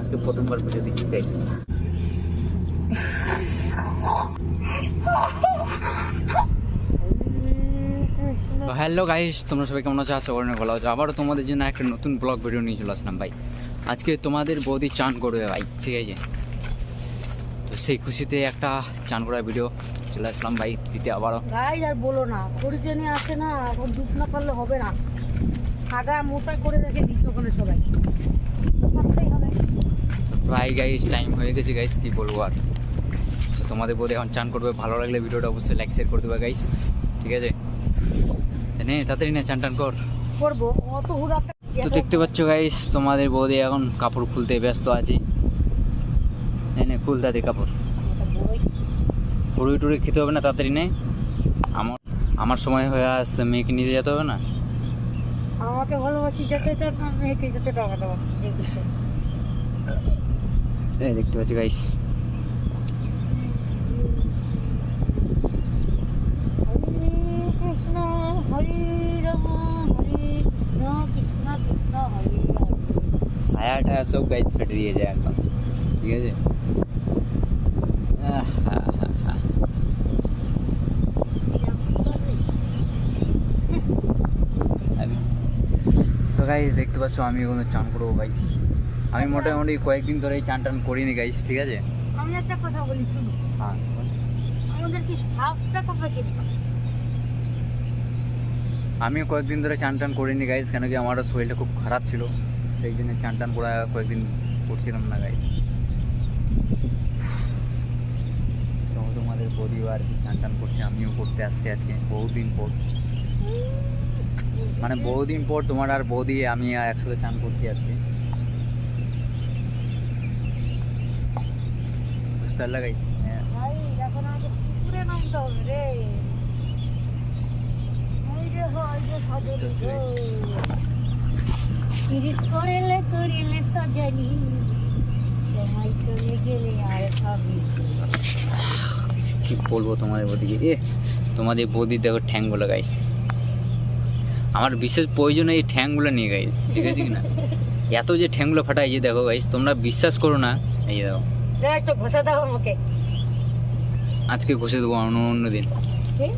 আজকে প্রথমবার পুজো দিচ্ছি গাইস হ্যালো গাইস তোমরা সবাই কেমন আছো? আশা করি ভালো আছো। আবারও তোমাদের জন্য একটা নতুন ব্লগ ভিডিও নিয়ে চলে আসলাম ভাই। আজকে তোমাদের বৌদি চান করবে ভাই, ঠিক আছে? তো সেই খুশিতে একটা চান করার ভিডিও চলে আসলাম ভাই, দিতে আবারও। গাই আর বলো না পরিচয় আসে না, এখন দুধ না পারলে হবে না। আগা মোটা করে রেখে দিচ্ছে ওখানে সবাই। প্রায় গাইস টাইম হয়ে গেছে গাইস কি বলব আর। তো তোমাদের বোধ এখন চান করবে ভালো লাগলে ভিডিওটা অবশ্যই লাইক শেয়ার করে দেবে গাইস ঠিক আছে? তো নে তাড়াতাড়ি না চান টান কর। করব। অত তো দেখতে পাচ্ছ গাইস তোমাদের বৌদি এখন কাপড় খুলতে ব্যস্ত আছে। নে নে খুল তাদের কাপড়। পুরোই টুরি খেতে হবে না তাড়াতাড়ি নে। আমার আমার সময় হয়ে আসছে মেয়েকে নিতে যেতে হবে না? আমাকে ভালোবাসি যাতে তার মেয়েকে যাতে টাকা দেওয়া এই দেখতে পাচ্ছি গাইস কৃষ্ণ হরি রাম হরি কৃষ্ণ কৃষ্ণ কৃষ্ণ হরি ছায়া টায়া সব গাইস ফেটে দিয়ে যায় একদম ঠিক আছে আহা। আমি- তো গাইস দেখতে পাচ্ছ আমি এখন চান করব ভাই আমি মোটামুটি কয়েকদিন ধরেই চান টান করিনি গাইস ঠিক আছে? আমি একটা কথা বলি শুনো হ্যাঁ আমাদের কি সাপটা কবে আমিও কয়েকদিন ধরে চান টান করিনি গাইস কেন কি আমারও শরীরটা খুব খারাপ ছিল। সেই জন্য চান টান করা কয়েকদিন করছিলাম না গাইস তোমাদের পরিবার চান টান করছে আমিও করতে আসছি আজকে বহুদিন পর। মানে বহুদিন পর তোমার আর বৌদি আমি একসাথে চান করছি আজকে বুঝতে পারলা গাইস হ্যাঁ ভাই এখন আমাকে পুকুরে নামতে হবে রে ওই যে ওই যে সাজনি গো। পিরিত করিলে করিলে সাজানি। সময় চলে গেলে আর ভাবি কি বলব তোমাদের বৌদিকে? এ তোমাদের বৌদি দেখো ঠ্যাংগুলো গাইস আমার বিশেষ প্রয়োজন এই ঠ্যাংগুলো নিয়ে গাইস ঠিক আছে কি না এত যে ঠ্যাংগুলো ফাটাই যে দেখো গাইস তোমরা বিশ্বাস করো না। এই দেখো। দেখ একটু ঘষা দাও আমাকে। আজকে ঘষে দেবো অন্য অন্য দিন। কি?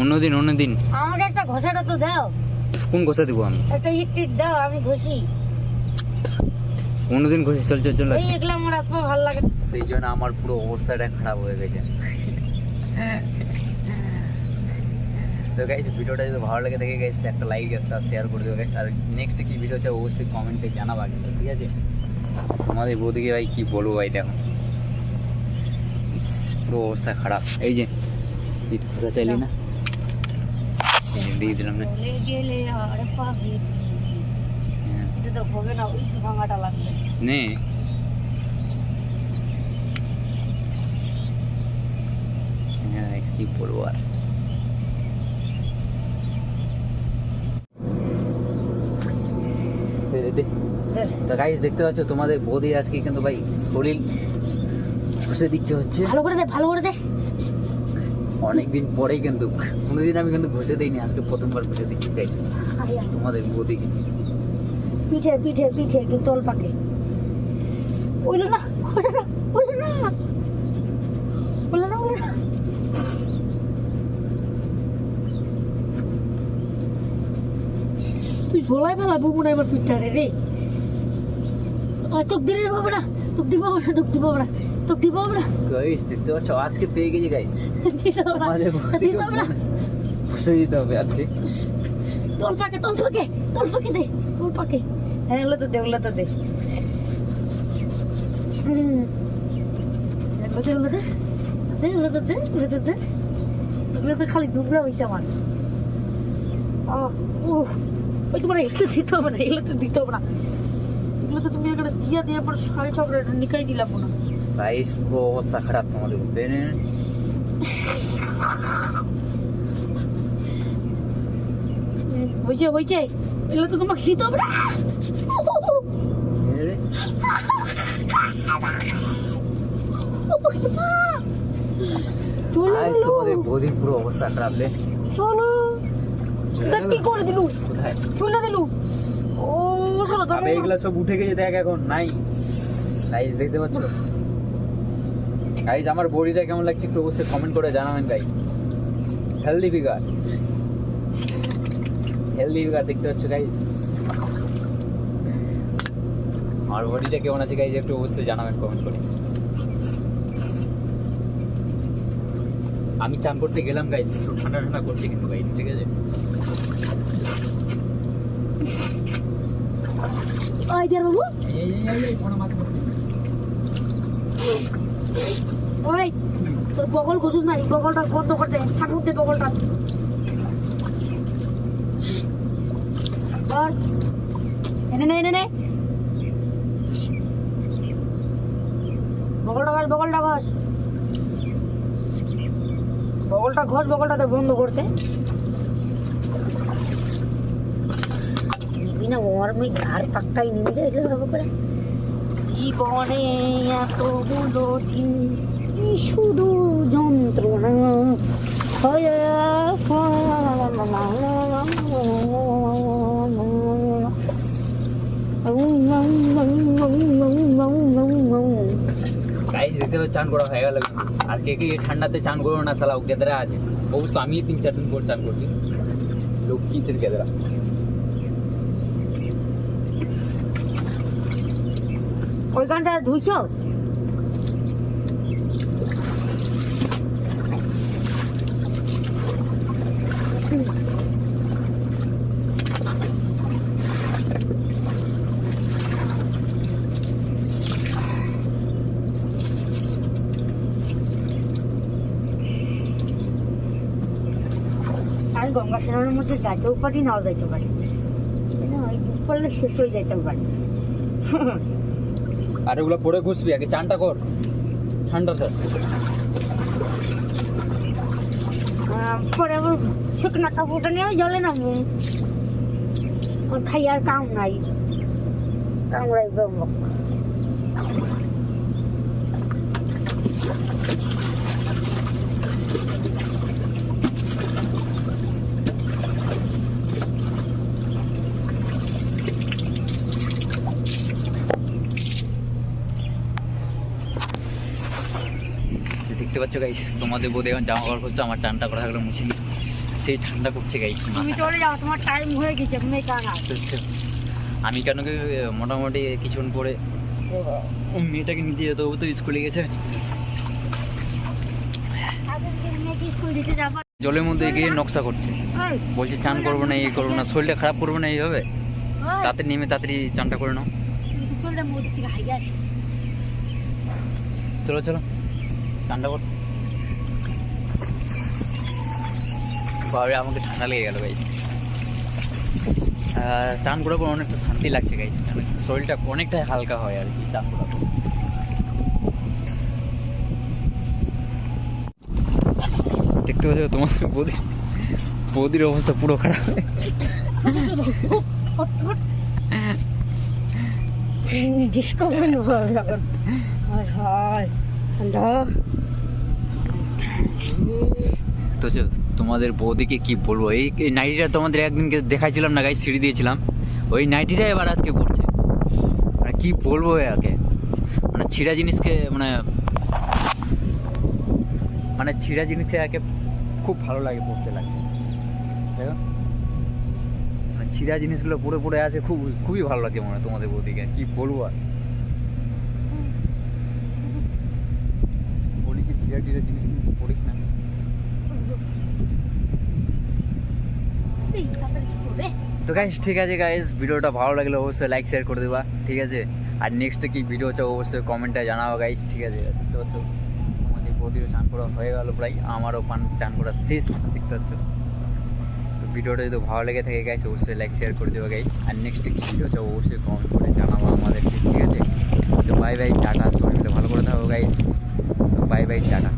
অন্য দিন অন্য দিন। আমাকে একটা ঘষাটা তো দাও। কোন ঘষা দেবো আমি? একটা ইট টিট দাও আমি ঘষি। অন্য দিন ঘষে চল চল চল এই এগুলো আমার আত্মা ভালো লাগে সেই জন্য আমার পুরো অবস্থাটা খারাপ হয়ে গেছে। তো গাইস ভিডিওটা যদি ভালো লাগে থাকে গাইস একটা লাইক একটা শেয়ার করে দেবে guys। আর নেক্সট কি ভিডিও চাই অবশ্যই কমেন্টে জানাবা কিন্তু ঠিক আছে? তোমাদের বৌদিকে ভাই কি বলব ভাই দেখো। পুরো অবস্থা খারাপ। এই যে ইট খোঁজা চাইলি না? দিয়ে দিলাম না। না। হ্যাঁ কি বলব আর। তো গাইস দেখতে পাচ্ছ, তোমাদের বৌদি আজকে কিন্তু ভাই শরীর ঘষে দিচ্ছে হচ্ছে। ভালো করে দে ভালো করে দে। অনেকদিন পরেই কিন্তু কোনোদিন আমি কিন্তু ঘষে দিইনি আজকে প্রথমবার ঘষে দিচ্ছি গাইস। তোমাদের বৌদিকে পিঠে পিঠে পিঠে একটু তল পাকে। ওইলো না ওইলো না ওইলো না। ওইলো না ওইলো না। তুই ঝোলাই ফেলা বুবু না এবার পিঠটা রে রে। আর তোক দিলে পাবো না তোক দিব না তোক দিব না। তোক দিব না গাইস দেখতে পাচ্ছ আজকে পেয়ে গেছি গাইস বৌদিকে দিব না ঘষে দিতে হবে আজকে। তোল পাকে তোল পাকে তোল পাকে দে তোল পাকে হ্যাঁ এগুলো তো দে ওগুলো তো দে। দে, এগুলো দে। তো তো তো খালি ডুবরা হয়েছে আমার। উফ। ওই তোমার এগুলো দিতে হবে না এগুলো তো দিতে হবে না। এগুলো তো তুমি এখানে দিয়ে দিয়ে আমার সাড়ে ছটা নিকাই দিলাম না এগুলো তো তোমাকে দিতে হবে না। চলো আজ তোমাদের বৌদির পুরো অবস্থা খারাপ রে। চলো। কি করে দিলু? কোথায়? চলে দিলু? ও চলো এগুলা সব উঠে গেছে দেখ এখন নাই। গাইস দেখতে পাচ্ছ? গাইস আমার বডিটা কেমন লাগছে একটু অবশ্যই কমেন্ট করে জানাবেন guys healthy figure healthy figure দেখতে পাচ্ছ গাইস আমার বডিটা কেমন আছে গাইজ একটু অবশ্যই জানাবেন কমেন্ট করে। আমি চান করতে গেলাম গাইজ একটু ঠান্ডা ঠান্ডা করছে কিন্তু গাইস ঠিক আছে? বাবু। এই এই এই মাছ। ওই, তোর বগল ঘুষুস না বগলটা বন্ধ করতে সাকুর দে বগলটা। এনে নে এনে নে। বগলটা ঘষ বগলটা বন্ধ করছে। না ওর মেয়ে ঘাড় পাক্কাই নিয়ে যায়, এগুলো করে। জীবনে এতগুলো দিন শুধু যন্ত্রণা। চান করা হয়ে গেল। আর কে কে ঠান্ডাতে চান না সালা গেদরা আছে। অবশ্য আমি তিন চার দিন পর চান করছি। লক্ষ্মীদের গেদরা ওইখানটা ধুইছ? আমি গঙ্গা স্নানের মধ্যে যাইতেও পারি, নাও যাইতে পারি। ওই বুক করলে শেষ হয়ে যাইতেও পারি। আর এগুলো পরে ঘুষবি, আগে চানটা কর। ঠান্ডাতে। পরে আবার শুকনা কাপড়টা নিয়ে জলে নামবো। ওর খাই আর কাম নাই। কামড়াই বলব তো দেখতে পাচ্ছ গাইস তোমাদের বোধ এখন জামা কাপড় করছে আমার চানটা করা গেলো মুছিলি সেই ঠান্ডা করছে গাইস তুমি চলে যাও তোমার টাইম হয়ে গেছে মেয়ে আমি কেন কি মোটামুটি কিছুক্ষণ পরে মেয়েটাকে নিতে যেতে হবে তো স্কুলে গেছে। জলের মধ্যে গিয়ে নকশা করছে। বলছে চান করব না এই করব না। শরীরটা খারাপ করব না এইভাবে? তাড়াতাড়ি নেমে তাড়াতাড়ি চানটা করে নাও। চলো চলো। ঠান্ডা কর বাবারে আমাকে ঠান্ডা লেগে গেল গাইস চান করার পর অনেকটা শান্তি লাগছে গাইস শরীরটা অনেকটাই হালকা হয় আর কি, চান করার দেখতে পাচ্ছ তোমাদের বৌদি বৌদির অবস্থা পুরো খারাপ। ডিস্কো বন্ধ এখন হায় হায় তো তোমাদের বৌদিকে কি বলব? এই নাইটিটা তোমাদের একদিনকে দেখাইছিলাম না গাই সিঁড়ি দিয়েছিলাম। ওই নাইটিটা এবার আজকে করছে মানে কি বলব একে? মানে ছিঁড়া জিনিসকে মানে মানে ছিঁড়া জিনিসটা একে খুব ভালো লাগে পড়তে লাগে। মানে ছিঁড়া জিনিসগুলো পড়ে পড়ে আছে খুব, খুবই ভালো লাগে মনে তোমাদের বৌদিকে। কি বলব আর? বলি কি ছিঁড়া টিড়া জিনিস জিনিস পড়িস না এই, তাড়াতাড়ি কিছু করবে। তো গাইস ঠিক আছে গাইস ভিডিওটা ভালো লাগলে অবশ্যই লাইক শেয়ার করে দেবা, ঠিক আছে? আর নেক্সট কি ভিডিও চাও অবশ্যই কমেন্টে জানাও গাইস ঠিক আছে? দেখতে পাচ্ছ, আমাদের বৌদিরও চান করা হয়ে গেল প্রায়, আমারও পান, চান করা শেষ, দেখতে পাচ্ছ? তো ভিডিওটা যদি ভালো লেগে থাকে গাইস অবশ্যই লাইক শেয়ার করে দেবো গাইস আর নেক্সট কি ভিডিও চাও অবশ্যই কমেন্ট করে জানাব আমাদেরকে, ঠিক আছে? তো বাই বাই টাটা, সবাই ভালো করে থাকো গাইস তো বাই বাই টাটা।